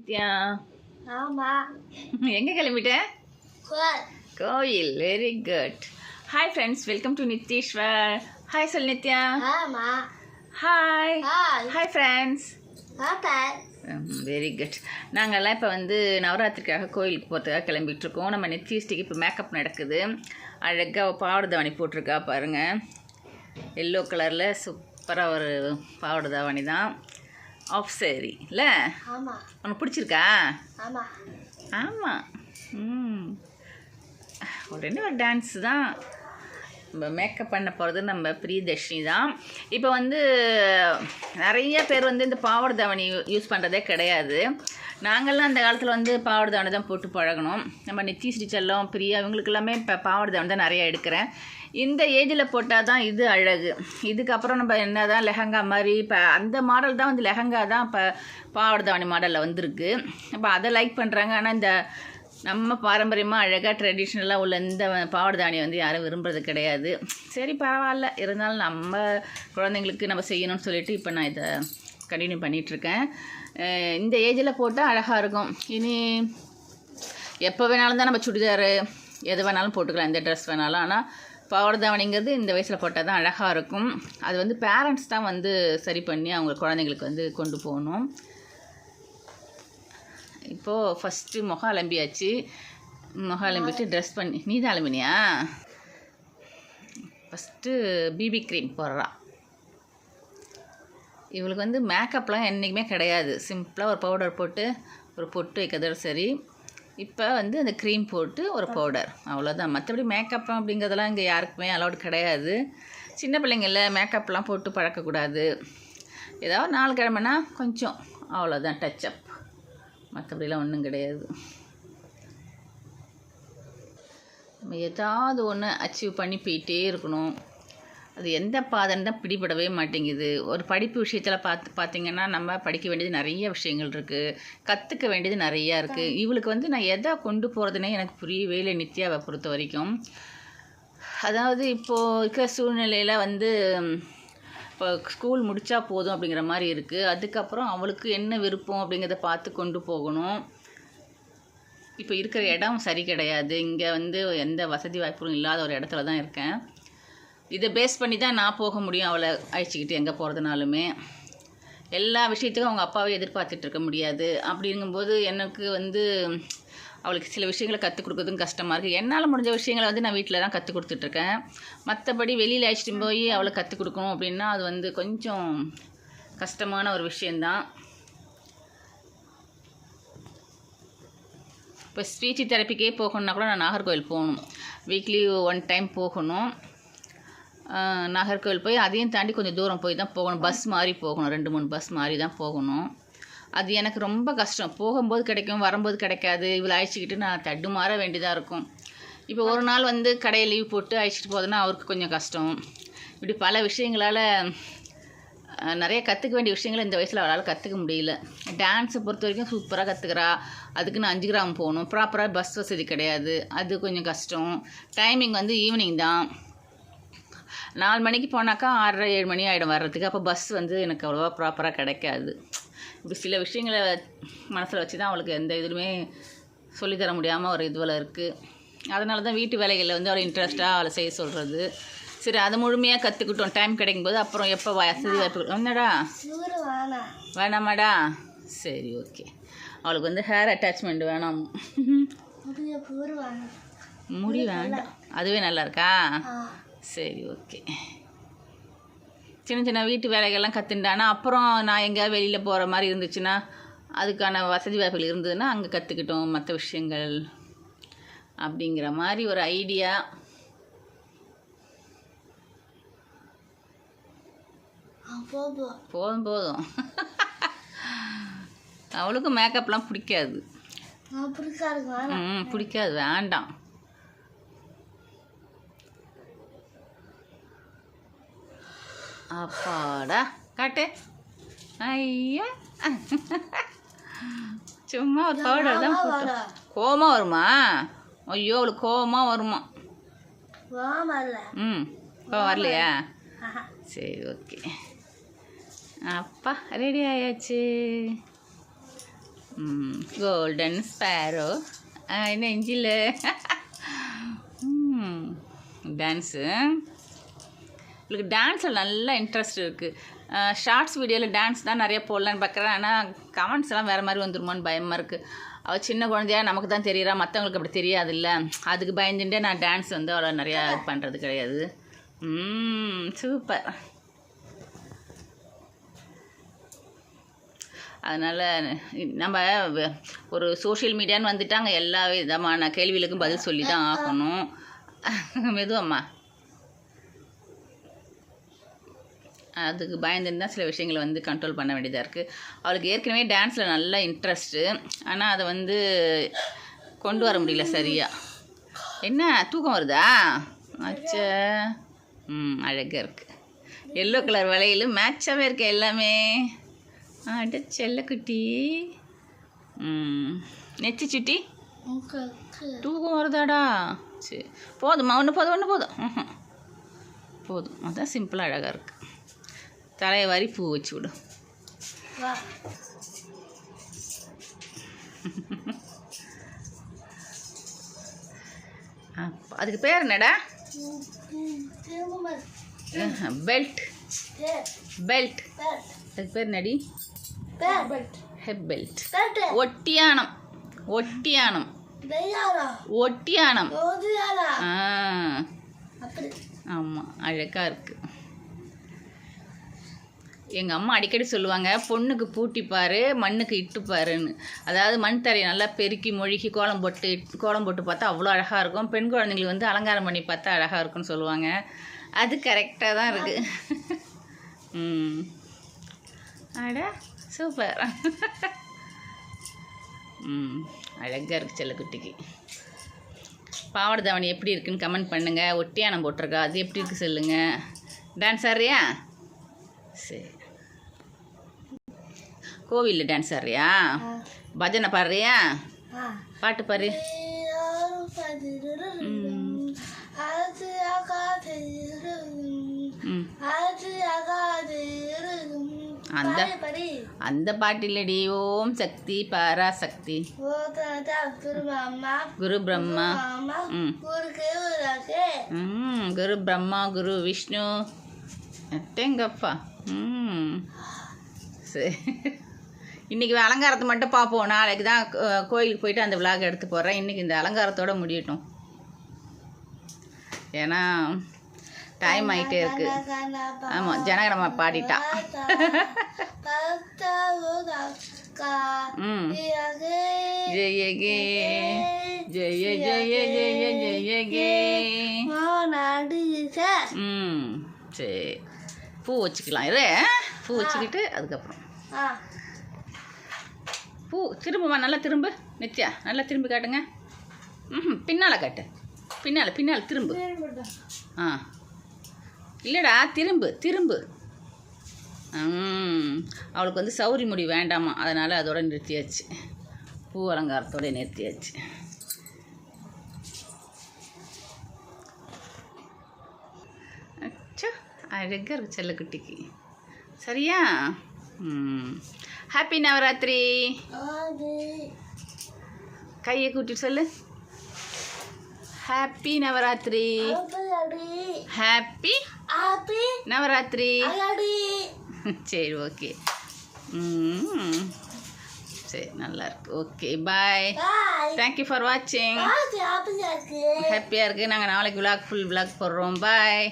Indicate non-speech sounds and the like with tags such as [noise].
நித்யா ஆமா. [laughs] எங்கே கிளம்பிட்ட? கோயில். Very good hi friends welcome to Nitheeswar. Hi சொல் நித்யா. ஆமா. Hi hi friends very good நாங்கள்லாம் இப்போ வந்து நவராத்திரிக்காக கோயிலுக்கு போகிறதுக்காக கிளம்பிட்டு இருக்கோம் நம்ம நித்தியஸ்டிக்கு இப்போ மேக்கப் நடக்குது. அழகாக பாவாடை தாவணி போட்டிருக்கா பாருங்கள் எல்லோ கலரில் சூப்பராக ஒரு பாவாடை தாவணி தான். ஆஃப் சேரி. இல்லை? உனக்கு பிடிச்சிருக்கா? ஆமா. ஆமாம் ம். உடனே ஒரு டான்ஸ் தான். நம்ம மேக்கப் பண்ண போகிறது நம்ம பிரியதர்ஷினி தான். இப்போ வந்து நிறைய பேர் வந்து இந்த பாவாடை தாவணி யூஸ் பண்ணுறதே கிடையாது. நாங்கள்லாம் அந்த காலத்தில் வந்து பாவாடை தாவணி தான் போட்டு பழகணும். நம்ம நித்தி ஸ்ரீச்செல்லம் பிரியா இவங்களுக்கு எல்லாமே இப்போ பாவாடை தாவணி தான் நிறையா எடுக்கிறேன். இந்த ஏஜில் போட்டால் தான் இது அழகு. இதுக்கப்புறம் நம்ம என்ன தான் லெஹங்கா மாதிரி இப்போ அந்த மாடல் தான் வந்து லெஹங்கா தான் இப்போ பாவாடை தாவணி மாடலில் வந்திருக்கு. அப்போ அதை லைக் பண்ணுறாங்க ஆனால் இந்த நம்ம பாரம்பரியமாக அழகாக ட்ரெடிஷ்னலாக உள்ள இந்த பாவாடை தாணியை வந்து யாரும் விரும்புறது கிடையாது. சரி பரவாயில்ல. இருந்தாலும் நம்ம குழந்தைங்களுக்கு நம்ம செய்யணும்னு சொல்லிட்டு இப்போ நான் இதை கண்டினியூ பண்ணிகிட்ருக்கேன் இந்த ஏஜில் போட்டால் அழகாக இருக்கும். இனி எப்போ வேணாலும் தான் நம்ம சுடிதாரு எது வேணாலும் போட்டுக்கலாம் எந்த ட்ரெஸ் வேணாலும். ஆனால் பாவாடை தாவணிங்கிறது இந்த வயசில் போட்டால் தான் அழகாக இருக்கும். அது வந்து பேரண்ட்ஸ் தான் வந்து சரி பண்ணி அவங்க குழந்தைங்களுக்கு வந்து கொண்டு போகணும். இப்போது ஃபஸ்ட்டு முகம் அலம்பியாச்சு. முகம் அலம்பிட்டு ட்ரெஸ் பண்ணி நீ தான் அலம்பினியா ஃபஸ்ட்டு பிபி க்ரீம் போடுறா. இவளுக்கு வந்து மேக்கப்லாம் என்றைக்குமே கிடையாது. சிம்பிளாக ஒரு பவுடர் போட்டு ஒரு பொட்டு வைக்கிறதோட சரி. இப்போ வந்து அந்த க்ரீம் போட்டு ஒரு பவுடர் அவ்வளோதான் மற்றபடி மேக்கப் அப்படிங்கிறதெல்லாம் இங்கே யாருக்குமே அலௌட் கிடையாது. சின்ன பிள்ளைங்கள மேக்கப்லாம் போட்டு பழக்கக்கூடாது. ஏதாவது நாலு கிழமைனா கொஞ்சம். அவ்வளோதான் டச்சப் மற்றபடிலாம் ஒன்றும் கிடையாது. நம்ம ஏதாவது ஒன்று அச்சீவ் பண்ணி போயிட்டே இருக்கணும். அது எந்த பாதைன்னு தான் பிடிபடவே மாட்டேங்குது. ஒரு படிப்பு விஷயத்தில் பார்த்து பார்த்திங்கன்னா நம்ம படிக்க வேண்டியது நிறைய விஷயங்கள் இருக்குது கற்றுக்க வேண்டியது நிறையா இருக்குது இவளுக்கு வந்து நான் எதை கொண்டு போகிறதுனே எனக்கு புரியவே இல்லை நித்யாவை பொறுத்த வரைக்கும். அதாவது இப்போது இருக்கிற சூழ்நிலையில் வந்து இப்போ ஸ்கூல் முடித்தா போதும் அப்படிங்கிற மாதிரி இருக்குது அதுக்கப்புறம் அவளுக்கு என்ன விருப்பம் அப்படிங்கிறத பார்த்து கொண்டு போகணும். இப்போ இருக்கிற இடம் சரி கிடையாது. இங்கே வந்து எந்த வசதி வாய்ப்பும் இல்லாத ஒரு இடத்துல தான் இருக்கேன். இதை பேஸ் பண்ணி தான் நான் போக முடியும் அவளை அழைச்சிக்கிட்டு எங்கே போகிறதுனாலுமே எல்லா விஷயத்துக்கும் அவங்க அப்பாவே எதிர்பார்த்துட்டு இருக்க முடியாது. அப்படிங்கும்போது எனக்கு வந்து அவளுக்கு சில விஷயங்களை கற்றுக் கொடுக்குறதும் கஷ்டமாக இருக்குது என்னால் முடிஞ்ச விஷயங்களை வந்து நான் வீட்டில் தான் கற்றுக் கொடுத்துட்ருக்கேன் மற்றபடி வெளியில் அழைச்சிட்டு போய் அவளை கற்றுக் கொடுக்கணும் அப்படின்னா அது வந்து கொஞ்சம் கஷ்டமான ஒரு விஷயந்தான் இப்போ ஸ்பீச் தெரப்பிக்கே போகணுன்னா கூட நான் நாகர்கோவில் போகணும். வீக்லி ஒன் டைம் போகணும். நாகர்கோவில் போய் அதையும் தாண்டி கொஞ்சம் தூரம் போய் தான் போகணும். பஸ் மாதிரி போகணும். ரெண்டு மூணு பஸ் மாதிரி தான் போகணும். அது எனக்கு ரொம்ப கஷ்டம். போகும்போது கிடைக்கும் வரும்போது கிடைக்காது. இவ்வளோ அழைச்சிக்கிட்டு நான் தடுமாற வேண்டியதாக இருக்கும். இப்போ ஒரு நாள் வந்து கடையை லீவ் போட்டு அழைச்சிட்டு போதுன்னா அவருக்கு கொஞ்சம் கஷ்டம். இப்படி பல விஷயங்களால் நிறைய கற்றுக்க வேண்டிய விஷயங்களை இந்த வயசில் அவளால் கற்றுக்க முடியல. டான்ஸை பொறுத்த வரைக்கும் சூப்பராக கற்றுக்கிறா அதுக்கு நான் அஞ்சு கிராம் போகணும். ப்ராப்பராக பஸ் வசதி கிடையாது. அது கொஞ்சம் கஷ்டம். டைமிங் வந்து ஈவினிங் தான். நாலு மணிக்கு போனாக்கா ஆறரை ஏழு மணி ஆகிடும் வர்றதுக்கு. அப்போ பஸ் வந்து எனக்கு அவ்வளோவா ப்ராப்பராக கிடைக்காது. இப்படி சில விஷயங்களை மனசில் வச்சு தான் அவளுக்கு எந்த இதுலையுமே சொல்லித்தர முடியாமல் ஒரு இதுவில் இருக்குது அதனால தான் வீட்டு வேலைகளில் வந்து அவளை இன்ட்ரெஸ்ட்டாக அவளை செய்ய சொல்கிறது சரி அதை முழுமையாக கற்றுக்கிட்டோம் டைம் கிடைக்கும்போது அப்புறம் எப்போ வசதி வாய்ப்பு என்னடா? வேணாமாடா? சரி ஓகே அவளுக்கு வந்து ஹேர் அட்டாச்மெண்ட் வேணாம். முடி வேண்டாம். அதுவே நல்லா இருக்கா? சரி ஓகே சின்ன சின்ன வீட்டு வேலைகள்லாம் கற்றுண்டானா அப்புறம் நான் எங்கேயாவது வெளியில் போகிற மாதிரி இருந்துச்சுன்னா அதுக்கான வசதி வாய்ப்புகள் இருந்ததுன்னா அங்கே கற்றுக்கிட்டோம் மற்ற விஷயங்கள் அப்படிங்கிற மாதிரி ஒரு ஐடியா போதும். போதும் அவளுக்கும் மேக்கப்லாம் பிடிக்காது. பிடிக்காது ம் பிடிக்காது வேண்டாம். அப்பாடா காட்டு. ஐயா. சும்மா ஒரு பவுடர் தான் போட்டு வரும் கோவமாக வருமா? ஐயோ அவளுக்கு கோவமாக வருமா? ம் கோவம் வரலையா? சரி ஓகே. அப்பா ரெடி ஆயாச்சு. கோல்டன் ஸ்பேரோ நெஞ்சில் டான்ஸு இவளுக்கு டான்ஸில் நல்ல இன்ட்ரெஸ்ட் இருக்குது ஷார்ட்ஸ் வீடியோவில் டான்ஸ் தான் நிறைய போடலான்னு பார்க்குறேன் ஆனால் கமெண்ட்ஸ் எல்லாம் வேறு மாதிரி வந்துருமான்னு பயமாக இருக்குது அவள் சின்ன குழந்தையா நமக்கு தான் தெரியுறா. மற்றவங்களுக்கு அப்படி தெரியாதுல்ல. அதுக்கு பயந்துட்டே நான் டான்ஸ் வந்து அவ்வளோ நிறையா இது பண்ணுறது கிடையாது. சூப்பர் அதனால் நம்ம ஒரு சோஷியல் மீடியான்னு வந்துட்டாங்க. எல்லா விதமான கேள்விகளுக்கும் பதில் சொல்லி தான் ஆகணும். [laughs] மெதுவம்மா. அதுக்கு பயந்துன்னு தான் சில விஷயங்களை வந்து கண்ட்ரோல் பண்ண வேண்டியதாக இருக்குது அவளுக்கு ஏற்கனவே டான்ஸில் நல்ல இன்ட்ரெஸ்ட்டு ஆனால் அதை வந்து கொண்டு வர முடியல சரியாக என்ன? தூக்கம் வருதா? அச்சா. ம் அழகாக இருக்குது எல்லோ கலர் வளையல் மேட்சாகவே இருக்கு எல்லாமே. அட செல்லக்குட்டி ம் நெச்சி சுட்டி. தூக்கம் வருதாடா? சரி போதும்மா ஒன்று போதும் ஒன்று போதும். போதும். அதான் சிம்பிளாக அழகாக இருக்குது தலையை வாரி பூ வச்சு விடு. வா. ஆ, அதுக்கு பேர் என்னடா? பெல்ட் பெல்ட் அதுக்கு பேர் என்னடி? பேர் பெல்ட் ஒட்டியானம் ஒட்டியானம் ஒட்டியானம் ஆமாம் அழகாக இருக்குது எங்கள் அம்மா அடிக்கடி சொல்லுவாங்க பொண்ணுக்கு பூட்டிப்பார் மண்ணுக்கு இட்டுப்பாருன்னு அதாவது மண் தரையை நல்லா பெருக்கி மொழிகி கோலம் போட்டு கோலம் போட்டு பார்த்தா அவ்வளோ அழகாக இருக்கும். பெண் குழந்தைங்களுக்கு வந்து அலங்காரம் பண்ணி பார்த்தா அழகாக இருக்கும்னு சொல்லுவாங்க. அது கரெக்டாக தான் இருக்குது ம். அட சூப்பர் ம் அழகாக இருக்குது செல்லக்குட்டிக்கு. பாவாடை தாவணி எப்படி இருக்குன்னு கமெண்ட் பண்ணுங்கள் ஒட்டியானம் போட்டிருக்கா. அது எப்படி இருக்கு சொல்லுங்கள் டான்ஸ் ஆடுறியா? சரி. கோவிலில் டான்ஸ் ஆடுறியா? பஜனை பாடுறியா? பாட்டு பாரு அந்த- அந்த பாட்டு இல்லடி ஓம் சக்தி பராசக்தி. குரு பிரம்மா. மாமா ம். குரு பிரம்மா குரு விஷ்ணு. எட்டேங்கப்பா. ம். சரி இன்றைக்கி அலங்காரத்தை மட்டும் பார்ப்போம். நாளைக்கு தான் கோயிலுக்கு போயிட்டு அந்த விழாக எடுத்து போடுறேன். இன்றைக்கி இந்த அலங்காரத்தோட முடியட்டும். ஏன்னா டைம் ஆகிட்டே இருக்கு. ஆமாம் ஜனகரமா பாடிட்டா. ஜெய கே ஜெய ஜெய ஜெய ஜெய கே ம் சரி. பூ வச்சுக்கலாம். இரு. பூ வச்சுக்கிட்டு அதுக்கப்புறம். பூ திரும்புமா? நல்லா திரும்பு. நித்யா நல்லா திரும்பி காட்டுங்க. ம் பின்னால் காட்டு. பின்னால் பின்னால் திரும்பு. ஆ. இல்லைடா திரும்பு திரும்பு. ம். அவளுக்கு வந்து சௌரி முடி வேண்டாமா? அதனால் அதோட நிறுத்தியாச்சு. பூ அலங்காரத்தோட நிறுத்தியாச்சு. அச்சா அழகாக இருக்கு செல்லக்குட்டிக்கு. சரியா? ம். ஹாப்பி நவராத்திரி கையை கூட்டிட்டு சொல்லு. ஹாப்பி நவராத்திரி ஹாப்பி நவராத்திரி சரி ஓகே. சரி நல்லா இருக்கு. ஓகே பாய் தேங்க்யூ ஃபார் வாட்சிங் ஹாப்பியாக இருக்குது நாங்கள் நாளைக்கு விளாக் ஃபுல் விளாக் போடுறோம். பாய்.